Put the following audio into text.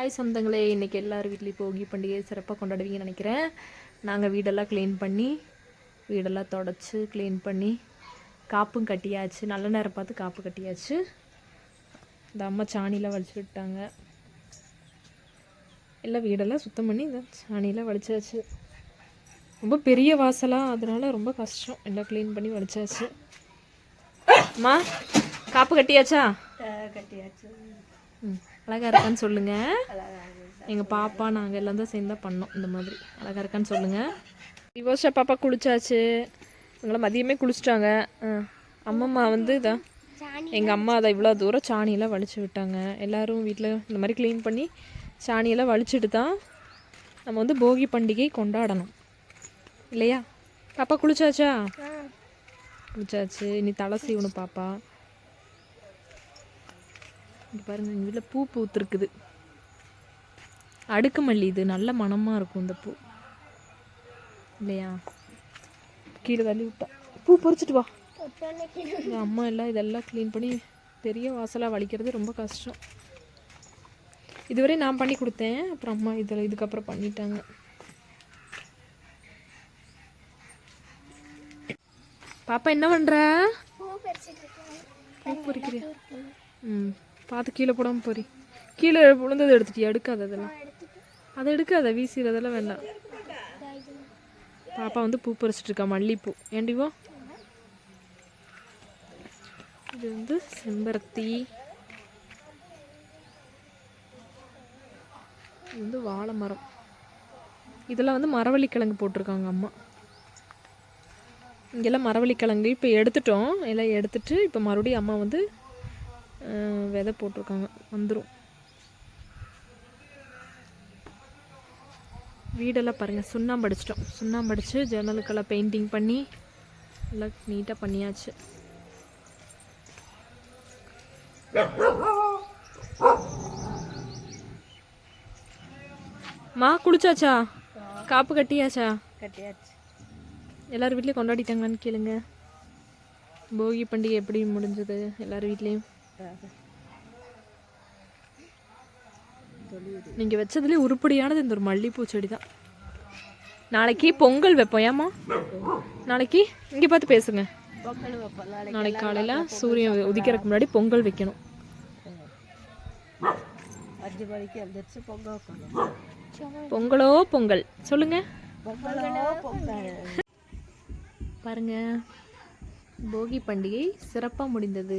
Hi சொந்தங்களே இன்றைக்கி எல்லார் வீட்லேயும் போகி பண்டிகை சிறப்பாக கொண்டாடுவீங்கன்னு நினைக்கிறேன். நாங்கள் வீடெல்லாம் க்ளீன் பண்ணி வீடெல்லாம் தொடச்சி க்ளீன் பண்ணி காப்பும் கட்டியாச்சு. நல்ல நேரம் பார்த்து காப்பு கட்டியாச்சு. இந்த அம்மா சாணியில் வலிச்சு விட்டாங்க. எல்லாம் வீடெல்லாம் சுத்தம் பண்ணி இந்த சாணியில் வலிச்சாச்சு. ரொம்ப பெரிய வாசலாக அதனால் ரொம்ப கஷ்டம். எல்லாம் க்ளீன் பண்ணி வலிச்சாச்சு. அம்மா காப்பு கட்டியாச்சா? கட்டியாச்சு. ம். அழகா இருக்கான்னு சொல்லுங்க. எங்கள் பாப்பா நாங்கள் எல்லாம் தான் சேர்ந்து தான் பண்ணோம் இந்த மாதிரி. அழகா இருக்கான்னு சொல்லுங்க. டிவோர்ஸா பாப்பா குளிச்சாச்சு. இவங்கள மதியமே குளிச்சிட்டாங்க. ஆ. அம்மம்மா வந்து இதான் எங்கள் அம்மா அதை இவ்வளோ தூரம் சாணியெல்லாம் வலிச்சு விட்டாங்க. எல்லாரும் வீட்டில் இந்த மாதிரி க்ளீன் பண்ணி சாணியெல்லாம் வலிச்சிட்டு தான் நம்ம வந்து போகி பண்டிகை கொண்டாடணும். இல்லையா? பாப்பா குளிச்சாச்சா? குளிச்சாச்சு. இனி தலை சீவணும் பாப்பா. இங்க பாருங்க எங்கள் வீட்டில் பூ பூத்துருக்குது. அடுக்கு மல்லி இது நல்ல மணமாக இருக்கும் இந்த பூ. இல்லையா? கீழே தள்ளி விட்டா. பூ பறிச்சிட்டு வா. எங்க அம்மா எல்லாம் இதெல்லாம் க்ளீன் பண்ணி பெரிய வாசலாக வலிக்கிறது ரொம்ப கஷ்டம். இதுவரை நான் பண்ணி கொடுத்தேன். அப்புறம் அம்மா இதில் இதுக்கப்புறம் பண்ணிட்டாங்க. பாப்பா என்ன பண்ணுற பூ பறிக்கிறியா? ம். பார்த்து கீழே போடாமல் போறி. கீழே விழுந்ததை எடுத்துட்டியா? எடுக்காத அதெல்லாம். அதை எடுக்காத வீசிறதெல்லாம் வேண்டாம். பாப்பா வந்து பூ பறிச்சிட்டு இருக்கா மல்லிப்பூ ஏண்டிவோ இது வந்து செம்பருத்தி. இது வந்து வாழை மரம். இதெல்லாம் வந்து மரவள்ளிக்கிழங்கு போட்டிருக்காங்க அம்மா. இங்கெல்லாம் மரவள்ளிக்கிழங்கு இப்போ எடுத்துட்டோம். எல்லாம் எடுத்துட்டு இப்போ மறுபடியும் அம்மா வந்து விதை போட்டிருக்காங்க. வந்துடும் வீடெல்லாம் பாருங்கள் சுண்ணாம்பு அடிச்சிட்டோம். சுண்ணாம்பு அடித்து ஜன்னலுக்கெல்லாம் பெயிண்டிங் பண்ணி எல்லாம் நீட்டாக பண்ணியாச்சு. மா குளிச்சாச்சா? காப்பு கட்டியாச்சா? கட்டியாச்சு. எல்லார் வீட்லேயும் கொண்டாடிட்டாங்களான்னு கேளுங்க. போகி பண்டிகை எப்படி முடிஞ்சது? எல்லார் வீட்லேயும்? நீங்கள் வச்சதுலேயே உருப்படியானது இந்த ஒரு மல்லிகைப்பூ செடி தான் நாளைக்கு பொங்கல் வைப்போம் ஏம்மா? நாளைக்கு? இங்கே பார்த்து பேசுங்க. நாளைக்கு காலையில் சூரியன் உதிக்கிறதுக்கு முன்னாடி பொங்கல் வைக்கணும். பொங்கல் பொங்கலோ சொல்லுங்க. பாருங்க. போகி பண்டிகை சிறப்பாக முடிந்தது.